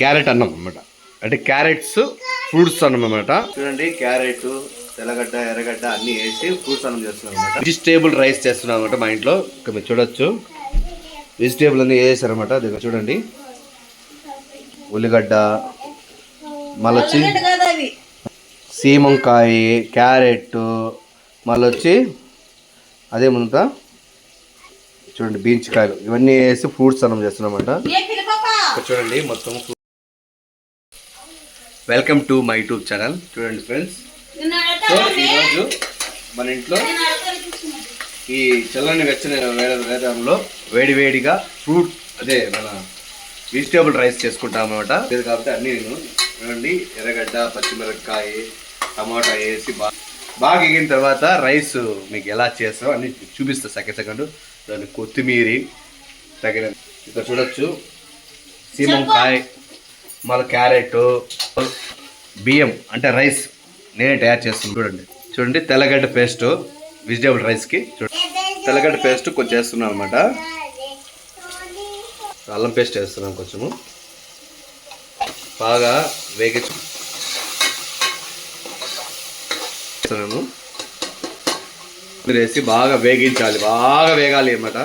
Carrot అన్నం అన్నమాట. అంటే క్యారెట్స్ ఫ్రూట్స్ అన్నం అన్నమాట. చూడండి క్యారెట్ తెల్లగడ్డ ఎర్రగడ్డ అన్ని వేసి ఫ్రూట్స్ అన్నం చేస్తున్నాం అనమాట వెజిటేబుల్ రైస్ చేస్తున్నాం అనమాట మా ఇంట్లో. ఇక్కడ మీరు చూడొచ్చు. వెజిటేబుల్ అన్ని వేసారనమాట అది చూడండి. ఉల్లిగడ్డ మళ్ళీ వచ్చి ఉల్లగడ్డ కాదు అవి సీమంకాయ క్యారెట్ మళ్ళీ వచ్చి అదే ముందుగా చూడండి బీన్స్ కాయలు. ఇవన్నీ వేసి ఫ్రూట్స్ అన్నం చేస్తున్నామంట చూడండి మొత్తం welcome to my YouTube channel చూడండి ఫ్రెండ్స్ సో ఈరోజు మన ఇంట్లో. ఈ చల్లని వెచ్చని వేద వేదంలో వేడివేడిగా ఫ్రూట్ అదే మన వెజిటేబుల్ రైస్ చేసుకుంటాం అనమాట ఇది కాబట్టి అన్ని నేను చూడండి ఎర్రగడ్డ పచ్చిమిరపకాయ టమాటా వేసి బాగా బాగా ఎగిన తర్వాత రైస్ మీకు ఎలా చేస్తారో అన్ని చూపిస్తా సెకండ్ సెకండ్. దాన్ని కొత్తిమీరి తగిన ఇక్కడ చూడొచ్చు. సీమంకాయ మళ్ళీ క్యారెట్ బియ్యం అంటే రైస్ నేనే తయారు చేస్తాను చూడండి. చూడండి తెల్లగడ్డ పేస్ట్ వెజిటేబుల్ రైస్కి చూడండి. తెల్లగడ్డ పేస్ట్ కొంచెం వేస్తున్నాను అనమాట అల్లం పేస్ట్ వేస్తున్నాం కొంచెము. బాగా వేగించు వేసి బాగా వేగించాలి. బాగా వేగాలి అన్నమాట.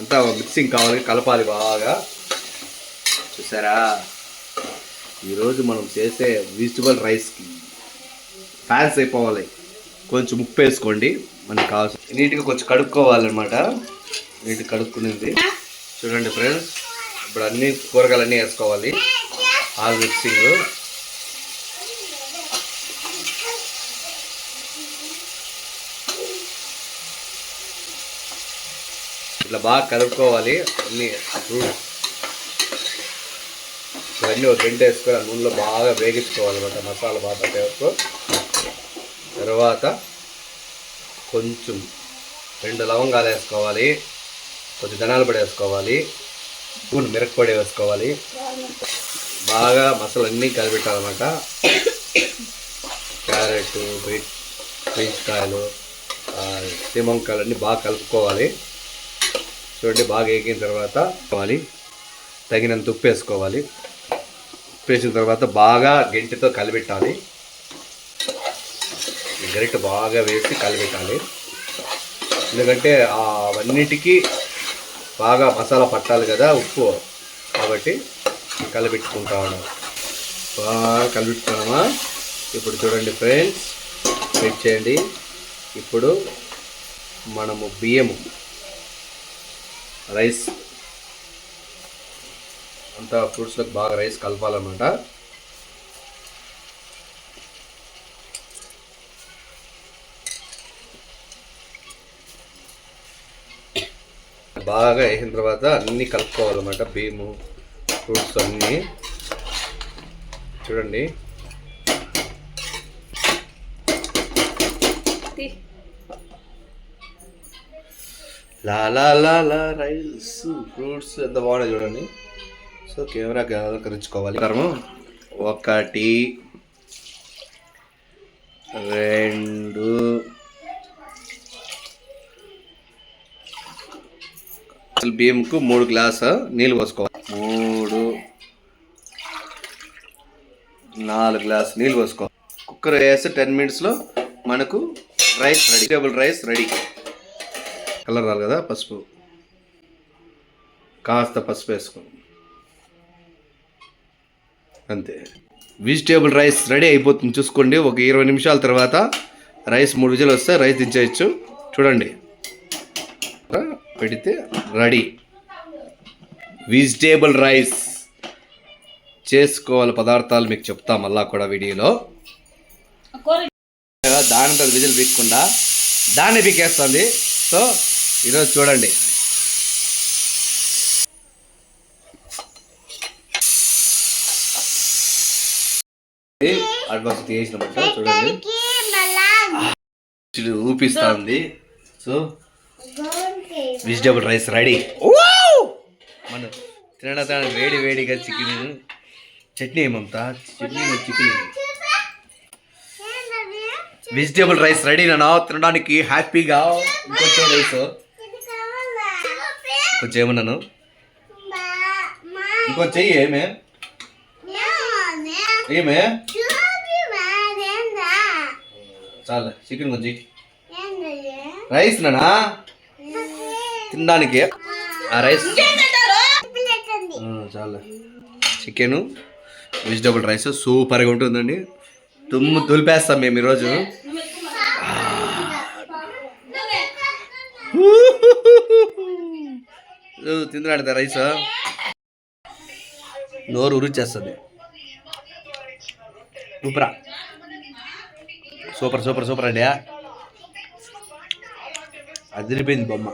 అంతా మిక్సింగ్ కావాలి కలపాలి బాగా. చూసారా? ఈరోజు మనం చేసే వెజిటబుల్ రైస్కి ఫ్యాన్స్ అయిపోవాలి. కొంచెం ఉప్పు వేసుకోండి. మనకి కావాల్సిన నీట్గా కొంచెం కడుక్కోవాలన్నమాట. నీట్గా కడుక్కునేది. చూడండి ఫ్రెండ్స్ ఇప్పుడు అన్ని కూరగాయలు అన్నీ వేసుకోవాలి. All mixing. ఇట్లా బాగా కలుపుకోవాలి అన్ని ఫ్రూట్స్ ఇవన్నీ ఒక గంట వేసుకొని ఆ నూనెలో బాగా వేగించుకోవాలన్నమాట మసాలా బాగా పట్టే వరకు తర్వాత కొంచెం రెండు లవంగాలు వేసుకోవాలి. కొంచెం ధనాలు పొడి వేసుకోవాలి. స్పూన్ మిరప్పొడి వేసుకోవాలి. బాగా మసాలా అన్నీ కలిపెట్టాలన్నమాట. క్యారెట్ బీట్ బీన్స్కాయలు సీమంకాయలు అన్నీ బాగా కలుపుకోవాలి. చూడండి బాగా వేగిన తర్వాత కావాలి తగినంత ఉప్పు వేసుకోవాలి. ఉప్పు వేసిన తర్వాత బాగా గెంటితో కలిపెట్టాలి. గరిట గరిటె బాగా వేసి కలిపెట్టాలి. ఎందుకంటే అవన్నిటికీ బాగా మసాలా పట్టాలి కదా ఉప్పు. కాబట్టి కలిపెట్టుకుంటా ఉన్నాం. బాగా కలిపెట్టుకున్నామా? ఇప్పుడు చూడండి ఫ్రెండ్స్ వెయిట్ చేయండి. ఇప్పుడు మనము బియ్యము రైస్ అంతా ఫ్రూట్స్లోకి బాగా రైస్ కలపాలన్నమాట. బాగా వేసిన తర్వాత అన్నీ కలుపుకోవాలన్నమాట. బియ్యము ఫ్రూట్స్ అన్నీ. చూడండి. తీ. లా లా లా లా రైస్ ఫ్రూట్స్ ఎంత బాగున్నాయి చూడండి. సో కెమెరా అలంకరించుకోవాలి కర్మ ఒకటి రెండు అసలు బియ్యంకు మూడు గ్లాసు నీళ్ళు పోసుకోవాలి. మూడు నాలుగు గ్లాస్ నీళ్ళు పోసుకోవాలి. కుక్కర్ వేస్తే టెన్ మినిట్స్లో మనకు rice ready table rice ready. Colour రాలి కదా పసుపు. కాస్త పసుపు వేసుకోండి అంతే. వెజిటేబుల్ రైస్ రెడీ అయిపోతుంది. చూసుకోండి. ఒక ఇరవై నిమిషాల తర్వాత రైస్ మూడు విజులు వస్తే రైస్ దించేయచ్చు. చూడండి. పెడితే రెడీ వెజిటేబుల్ రైస్ చేసుకోవాలి పదార్థాలు మీకు చెప్తా మళ్ళా కూడా వీడియోలో. దాని దానితో విజిల్ పీక్కుండా దాన్ని పీకేస్తుంది. సో ఈరోజు చూడండి. అడ్వాన్స్ తీసినమాట చూడండి. ఇది ఊపిస్తుంది. సో వెజిటేబుల్ రైస్ రెడీ మనం తినడం వేడి వేడిగా చికెన్ చట్నీ ఏమంతా? Chutney chicken vegetable rice ready నా తినడానికి హ్యాపీగా ఇంకొంచెం రైస్. కొంచెం ఏమన్నాను? ఇంకొంచెం చెయ్యి ఏమే? ఏమే? చాలు చికెన్ గుంజి రైస్ నానా? తినడానికి? ఆ రైస్. చాలు. చికెను వెజిటబుల్ రైస్ సూపర్గా ఉంటుందండి. తుమ్ము తులిపేస్తాం మేము ఈరోజు. తింటున్నాడు రైస్. నోరు ఉరిచేస్తుంది. సూపరా సూపర్ సూపర్ సూపర్ అండి అదిరిపోయింది బొమ్మ.